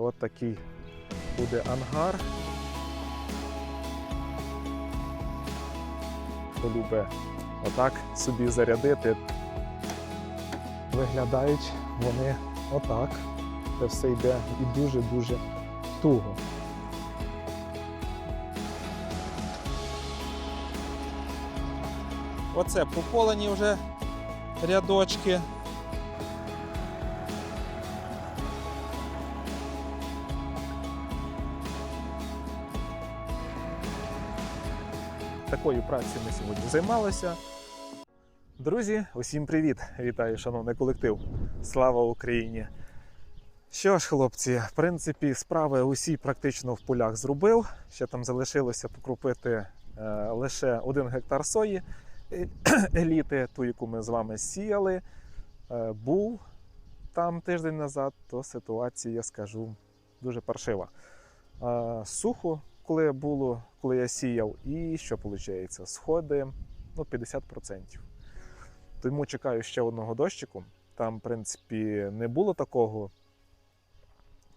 от такий буде ангар. Любить отак собі зарядити. Виглядають вони отак. Це все йде і дуже-дуже туго. Оце пополені вже рядочки. Такою працею ми сьогодні займалися. Друзі, усім привіт! Вітаю, шановний колектив! Слава Україні! Що ж, хлопці, в принципі, справи усі практично в полях зробив. Ще там залишилося покропити е, лише один гектар сої е, еліти, ту, яку ми з вами сіяли. Е, був там тиждень назад, то ситуація, я скажу, дуже паршива. Е, сухо, коли було, коли я сіяв, і що виходить? Сходи ну, 50%. Тому чекаю ще одного дощику. Там, в принципі, не було такого,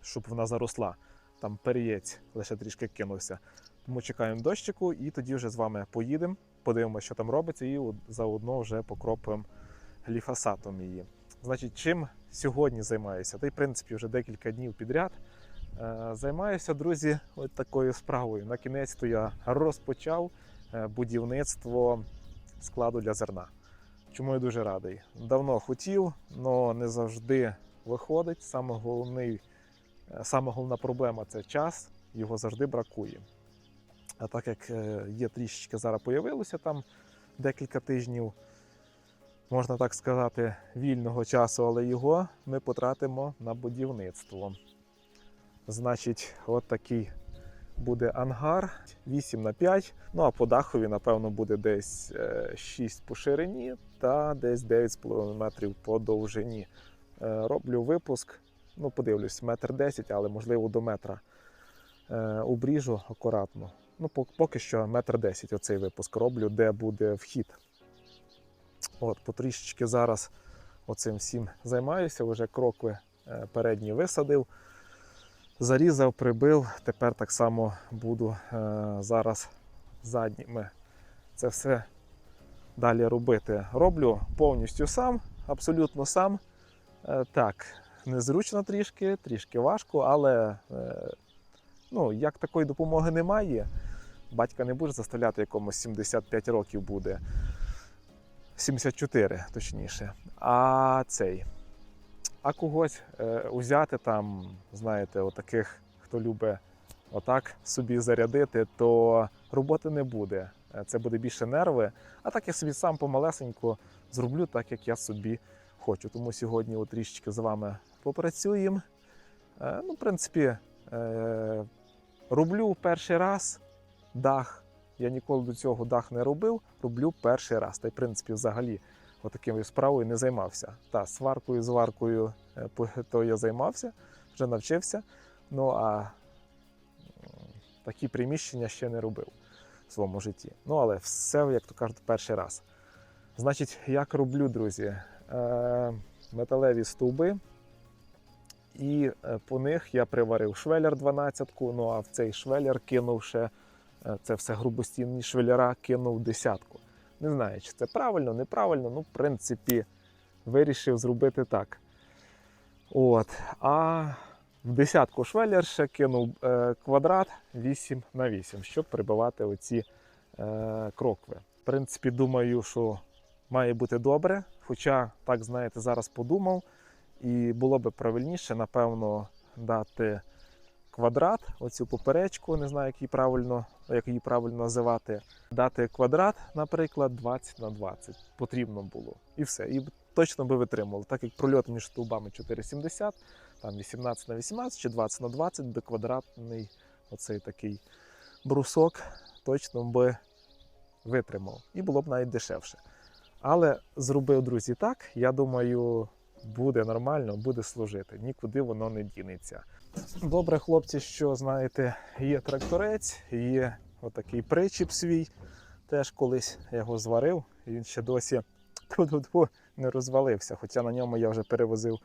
щоб вона заросла. Там переєць лише трішки кинувся. Тому чекаємо дощику і тоді вже з вами поїдемо, подивимося, що там робиться, і заодно вже покропимо гліфосатом її. Значить, чим сьогодні займаюся? Та й в принципі вже декілька днів підряд. Е, Займаюся, друзі, от такою справою. На кінець то я розпочав е, будівництво складу для зерна. Чому я дуже радий. Давно хотів, але не завжди виходить. Саме, головний, е, саме головна проблема це час, його завжди бракує. А так як є трішечки зараз появилося там декілька тижнів, можна так сказати, вільного часу, але його ми потратимо на будівництво. Значить, от такий буде ангар 8 на 5. Ну а по дахові, напевно, буде десь е, 6 по ширині та десь 9,5 метрів по довжині. Е, Роблю випуск, ну подивлюсь, метр 10, але можливо до метра. Е, Обріжу акуратно. Ну, поки що метр 10 оцей випуск роблю, де буде вхід. От, потрішечки зараз оцим всім займаюся. Вже крокви е, передні висадив зарізав, прибив. Тепер так само буду е, зараз задніми це все далі робити. Роблю повністю сам, абсолютно сам. Е, так, незручно трішки, трішки важко, але е, ну, як такої допомоги немає, батька не буде заставляти якомусь 75 років буде. 74, точніше. А цей а когось е, узяти там, знаєте, отаких, хто любить отак собі зарядити, то роботи не буде. Е, Це буде більше нерви. А так я собі сам помалесенько зроблю так, як я собі хочу. Тому сьогодні от трішечки з вами попрацюємо. Е, ну, в принципі, роблю перший раз дах. Я ніколи до цього дах не робив, роблю перший раз. Та й в принципі, взагалі, отакою справою не займався. Та сваркою, зваркою е, то я займався, вже навчився. Ну а такі приміщення ще не робив в своєму житті. Ну але все, як то кажуть, перший раз. Значить, як роблю, друзі, е, металеві стовби. І е, по них я приварив швелер 12-ку, ну а в цей швелер кинув ще це все грубостінні швеляра, кинув десятку. Не знаю, чи це правильно, неправильно. Ну, в принципі, вирішив зробити так. От. А в десятку швеллер ще кинув е, квадрат 8 на 8, щоб прибивати оці е, крокви. В принципі, думаю, що має бути добре. Хоча, так знаєте, зараз подумав, і було би правильніше, напевно, дати квадрат, оцю поперечку, не знаю, як її правильно, як її правильно називати. Дати квадрат, наприклад, 20 на 20 потрібно було. І все. І точно би витримало. Так як прольот між стовбами 4,70, там 18 на 18 чи 20 на 20, би квадратний оцей такий брусок точно би витримав. І було б навіть дешевше. Але зробив, друзі, так. Я думаю, буде нормально, буде служити. Нікуди воно не дінеться. Добре, хлопці, що знаєте, є тракторець, є отакий причіп свій. Теж колись я його зварив, і він ще досі тьфу-тьфу-тьфу, не розвалився. Хоча на ньому я вже перевозив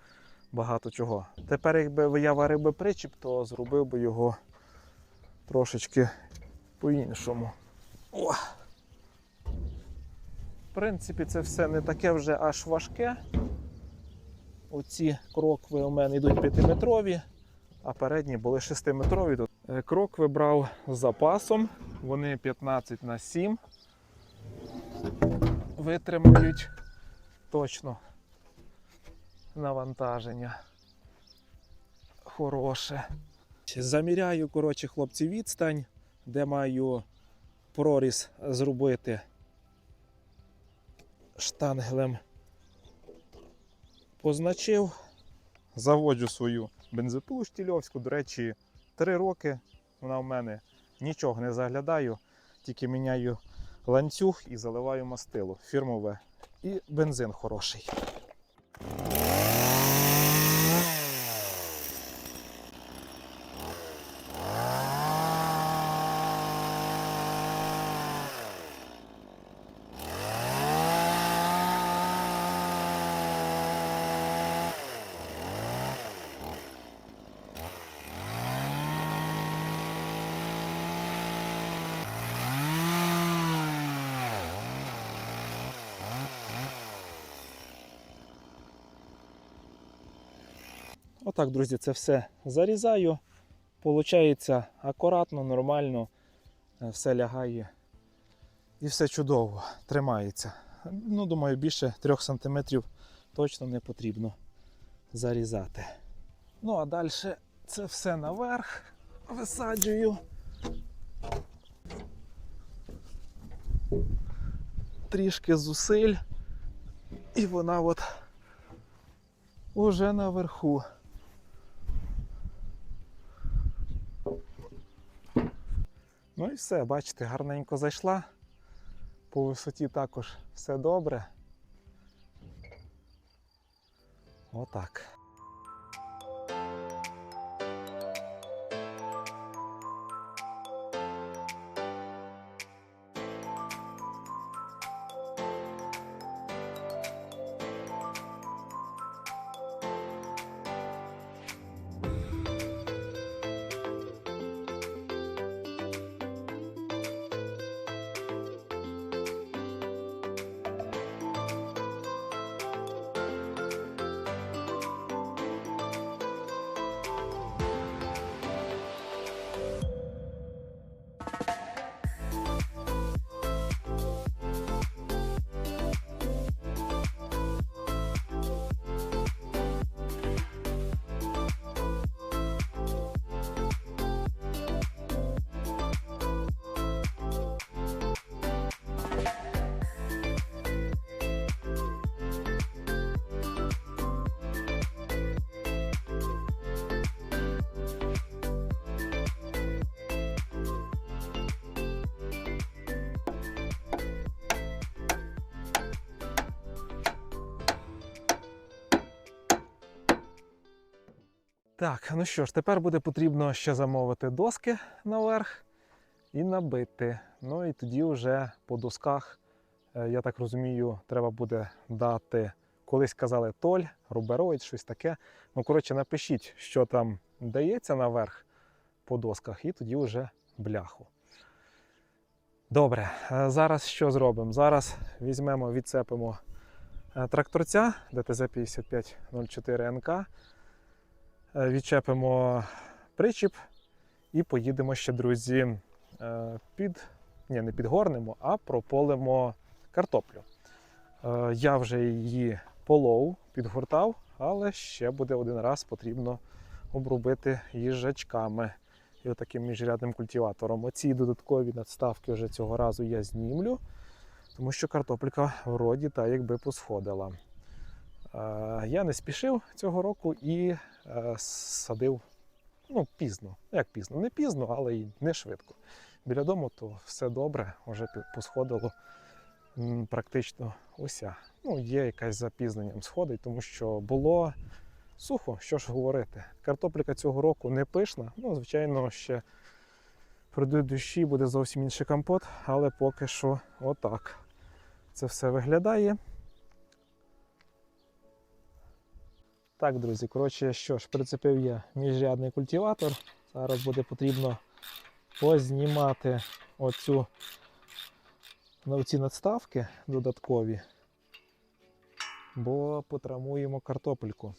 багато чого. Тепер, якби я варив би причіп, то зробив би його трошечки по-іншому. О! В принципі, це все не таке вже аж важке. Оці крокви у мене йдуть 5-метрові, а передні були 6-метрові. Тут Е, Крокви з запасом, вони 15 на 7 витримують точно навантаження. Хороше. Заміряю, коротше, хлопці, відстань, де маю проріз зробити штангелем. Позначив, заводжу свою бензопилу штільовську. До речі, 3 роки вона в мене нічого не заглядаю, тільки міняю ланцюг і заливаю мастило фірмове. І бензин хороший. Отак, друзі, це все зарізаю. Получається акуратно, нормально, е, все лягає. І все чудово, тримається. Ну, думаю, більше 3 см точно не потрібно зарізати. Ну, а далі це все наверх висаджую. Трішки зусиль, і вона от уже наверху. Ну і все, бачите, гарненько зайшла. По висоті також все добре. Отак. Так, ну що ж, тепер буде потрібно ще замовити доски наверх і набити. Ну і тоді вже по досках, е, я так розумію, треба буде дати. Колись казали толь, рубероїд, щось таке. Ну, коротше, напишіть, що там дається наверх по досках, і тоді вже бляху. Добре, е, зараз що зробимо? Зараз візьмемо, відцепимо е, тракторця ДТЗ 5504 НК. Е, відчепимо причіп і поїдемо ще, друзі, е, під, ні, не підгорнемо, а прополимо картоплю. Е, Я вже її полов, підгортав, але ще буде один раз потрібно обробити їжачками і отаким міжрядним культиватором. Оці додаткові надставки вже цього разу я знімлю, тому що картопелька вроді та якби посходила. Е, Я не спішив цього року і е, садив ну, пізно. Як пізно? Не пізно, але й не швидко. Біля дому то все добре, вже посходило практично уся. Ну, є якась з запізненням сходить, тому що було сухо, що ж говорити. Картопліка цього року не пишна. Ну, звичайно, ще пройдуть дощі, буде зовсім інший компот, але поки що отак. Це все виглядає. Так, друзі, коротше, що ж, прицепив я міжрядний культиватор. Зараз буде потрібно познімати оцю на ці надставки додаткові, бо потравмуємо картопельку.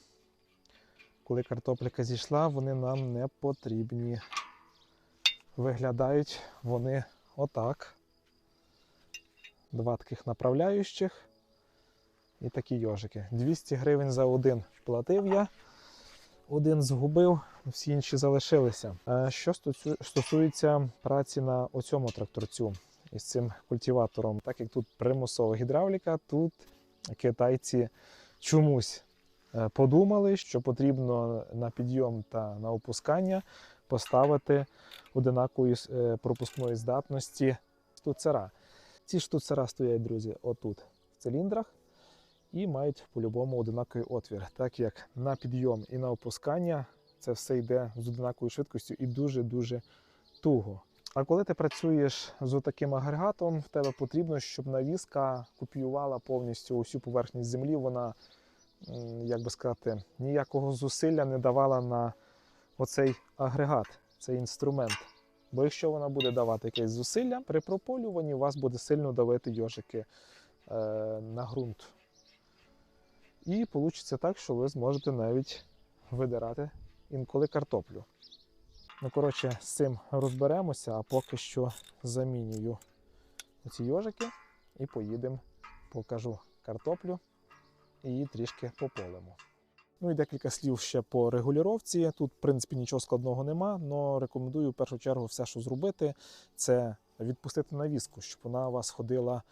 Коли картопелька зійшла, вони нам не потрібні. Виглядають вони отак. Два таких направляючих і такі йожики. 200 гривень за один платив я. Один згубив, всі інші залишилися. Що стосується праці на оцьому тракторцю із цим культиватором, так як тут примусова гідравліка, тут китайці чомусь е, подумали, що потрібно на підйом та на опускання поставити одинакової е, пропускної здатності штуцера. Ці штуцера стоять, друзі, отут в циліндрах і мають по-любому одинаковий отвір, так як на підйом і на опускання це все йде з одинаковою швидкістю і дуже-дуже туго. А коли ти працюєш з таким агрегатом, в тебе потрібно, щоб навіска копіювала повністю усю поверхність землі. Вона, як би сказати, ніякого зусилля не давала на оцей агрегат, цей інструмент. Бо якщо вона буде давати якесь зусилля, при прополюванні вас буде сильно давити йожики е, на ґрунт. І вийде так, що ви зможете навіть видирати інколи картоплю. Ну, коротше, з цим розберемося, а поки що замінюю ці йожики і поїдемо, покажу картоплю і трішки пополимо. Ну і декілька слів ще по регулювання. Тут, в принципі, нічого складного нема, але рекомендую в першу чергу все, що зробити, це відпустити навіску, щоб вона у вас ходила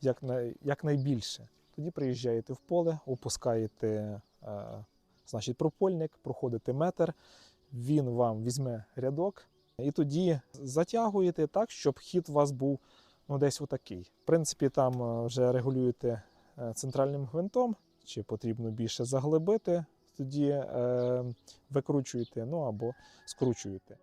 якнай, якнайбільше. Тоді приїжджаєте в поле, опускаєте е, значить, пропольник, проходите метр, він вам візьме рядок, і тоді затягуєте так, щоб хід у вас був ну, десь отакий. В принципі, там е, вже регулюєте е, центральним гвинтом, чи потрібно більше заглибити, тоді е, викручуєте ну, або скручуєте.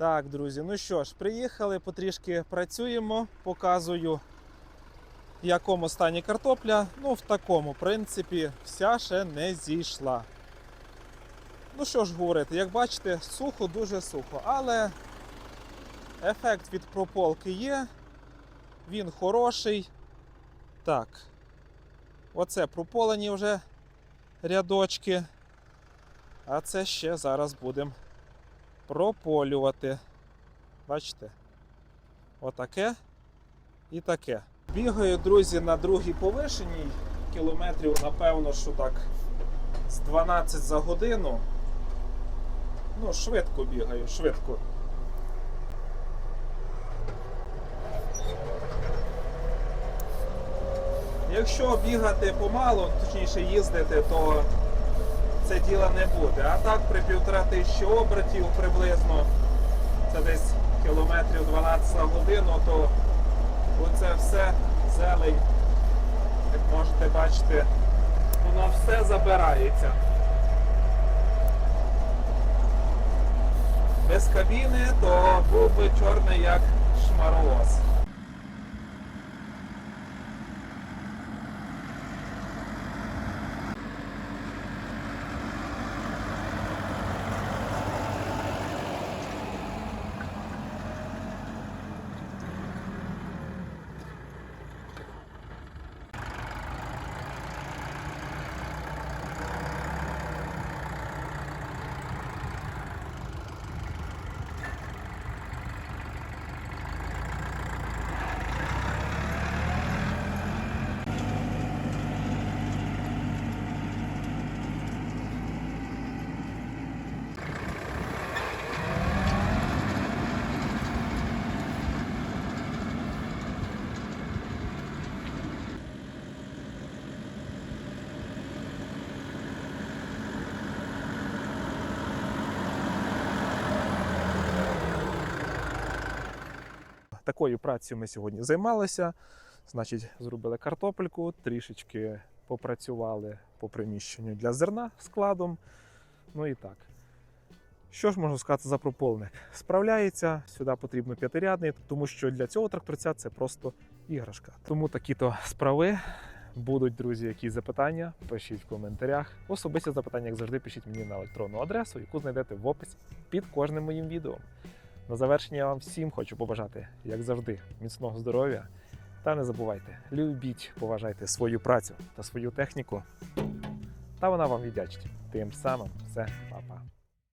Так, друзі, ну що ж, приїхали, потрішки працюємо, показую, в якому стані картопля. Ну, в такому, принципі, вся ще не зійшла. Ну що ж говорити, як бачите, сухо, дуже сухо, але ефект від прополки є, він хороший. Так, оце прополені вже рядочки. А це ще зараз будемо прополювати. Бачите? Отаке і таке. Бігаю, друзі, на другій повершеній кілометрів, напевно, що так з 12 за годину. Ну, швидко бігаю, швидко. Якщо бігати помалу, точніше їздити, то це діла не буде. А так при півтора тисячі обертів приблизно, це десь кілометрів 12 на годину, то оце все зелень, як можете бачити, воно все забирається. Без кабіни, то був би чорний як шмаровоз. Такою працею ми сьогодні займалися. Значить, зробили картопельку, трішечки попрацювали по приміщенню для зерна складом. Ну і так. Що ж можна сказати за прополник? Справляється, сюди потрібно п'ятирядний, тому що для цього тракторця це просто іграшка. Тому такі-то справи. Будуть, друзі, якісь запитання, пишіть в коментарях. Особисті запитання, як завжди, пишіть мені на електронну адресу, яку знайдете в описі під кожним моїм відео. На завершення я вам всім хочу побажати, як завжди, міцного здоров'я. Та не забувайте, любіть, поважайте свою працю та свою техніку. Та вона вам віддячить. Тим самим все, па-па.